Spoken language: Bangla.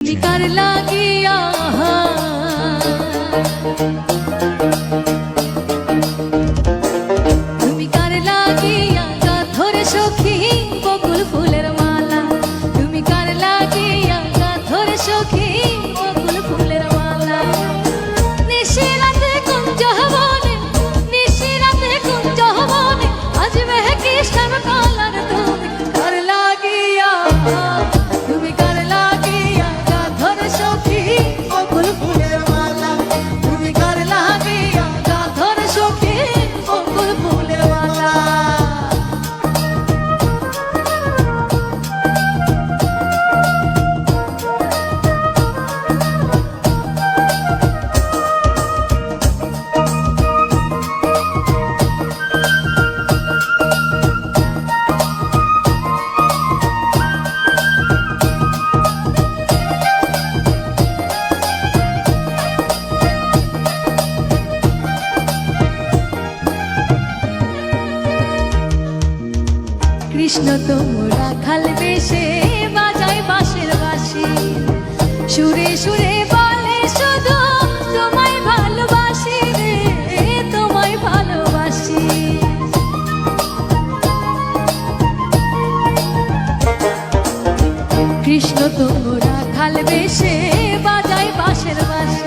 কার লাগিয়া কৃষ্ণ, তোমরা খাল বেশে বাজায় বাঁশের বাসি সুরে সুরে তোমায় তোমায় ভালোবাসি। কৃষ্ণ, তোমরা খাল বেশে বাজায় বাঁশের বাসি